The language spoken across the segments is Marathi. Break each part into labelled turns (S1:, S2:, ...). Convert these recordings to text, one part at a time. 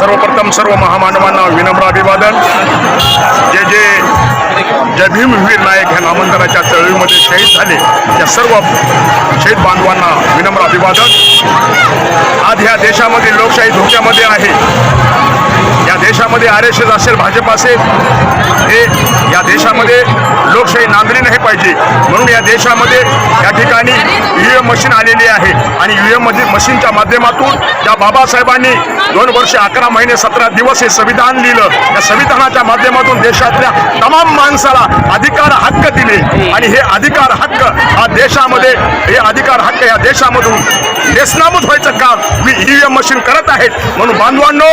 S1: सर्वप्रथम सर्व महामानवांना विनम्र अभिवादन. जे जे जय भीमवीर नायक ह्या नामांतराच्या चळवळीमध्ये शहीद झाले त्या सर्व शहीद बांधवांना विनम्र अभिवादन. देशामध्ये लोकशाही धोक्यामध्ये आहे. या देशामध्ये आर एस एस असेल भाजप असेल हे या देशामध्ये लोकशाही नांदली नाही पाहिजे. म्हणून या देशामध्ये या ठिकाणी यू एम मशीन आलेली आहे. आणि व्ही एम मशीनच्या माध्यमातून ज्या बाबासाहेबांनी दोन वर्ष अकरा महिने सतरा दिवस हे संविधान लिहिलं. या संविधानाच्या माध्यमातून देशातल्या तमाम माणसाला अधिकार हक्क दिले. आणि हे अधिकार हक्क हा देशामध्ये हे अधिकार हक्क या देशामधून देशनामूत व्हायचं काम मी ईव्हीएम मशीन करत आहेत. म्हणून बांधवांनो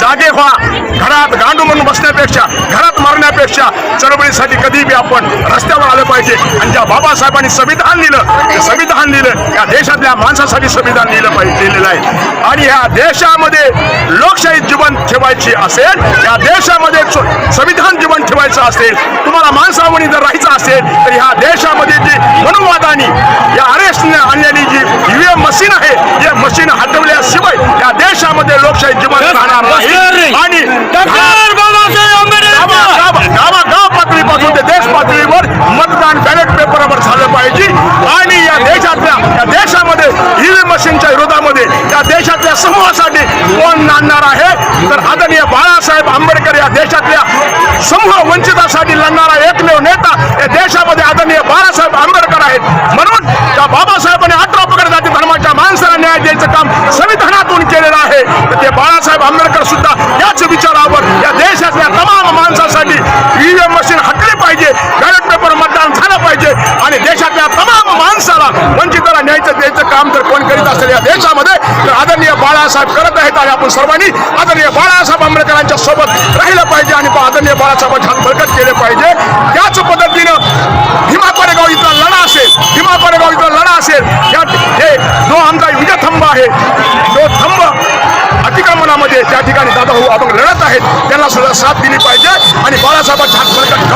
S1: जागे व्हा. घरात गांडू म्हणून बसण्यापेक्षा घरात मारण्यापेक्षा चळवळीसाठी कधीबी आपण रस्त्यावर आलं पाहिजे. आणि ज्या बाबासाहेबांनी संविधान लिहिलं ते संविधान लिहिलं या देशातल्या माणसासाठी संविधान लिहिलं पाहिजे लिहिलेलं आहे. आणि ह्या देशामध्ये लोकशाही जीवन ठेवायची असेल या देशामध्ये संविधान जीवन ठेवायचं असेल तुम्हाला माणसावणी जर राहायचं असेल तर ह्या देशामध्ये जी मनुवादानी या आरएसने आणलेली जी ईव्हीएम मशीन आहे या मशीन हटवली जीवन राहणार नाही. आणि पातळीपासून ते देश पातळीवर मतदान बॅलेट पेपरवर झालं पाहिजे. आणि या देशातल्या या देशामध्ये ईव्हीएम मशीनच्या विरोधामध्ये या देशातल्या समूहासाठी कोण नांदणार आहे? तर आदरणीय बाळासाहेब आंबेडकर या देशातल्या समूह वंचितासाठी लढणारा एकमेव नेता या देशामध्ये आदरणीय बाळासाहेब आंबेडकर आहेत. म्हणून त्या बाबासाहेबांनी अठरा पकड जाती धर्माच्या माणसाला न्याय द्यायचं काम संविधानातून केलेलं आहे तर ते बाळासाहेब आंबेडकर सुद्धा याच विचारावर या देशातल्या तमाम माणसासाठी ईव्हीएम मशीन हटली पाहिजे बॅलेट पेपर मतदान झालं पाहिजे आणि देशातल्या तमाम माणसाला वंचिताला त्यांचं काम जर कोण करीत असेल या देशामध्ये तर आदरणीय बाळासाहेब करत आहेत आणि आपण सर्वांनी आदरणीय बाळासाहेब आंबेडकरांच्या सोबत राहिलं पाहिजे आणि आदरणीय बाळासाहेब हात बळकट केले पाहिजे. त्याच पद्धतीनं भीमा कोरेगाव इथला लढा असेल भीमा कोरेगाव इथला लढा असेल या हे जो आमचा विजय थंब आहे. तो थंब अतिक्रमणामध्ये त्या ठिकाणी दादा भाऊ आपण लढत आहेत त्यांना सुद्धा साथ दिली पाहिजे आणि बाळासाहेबांच्या हात बळकट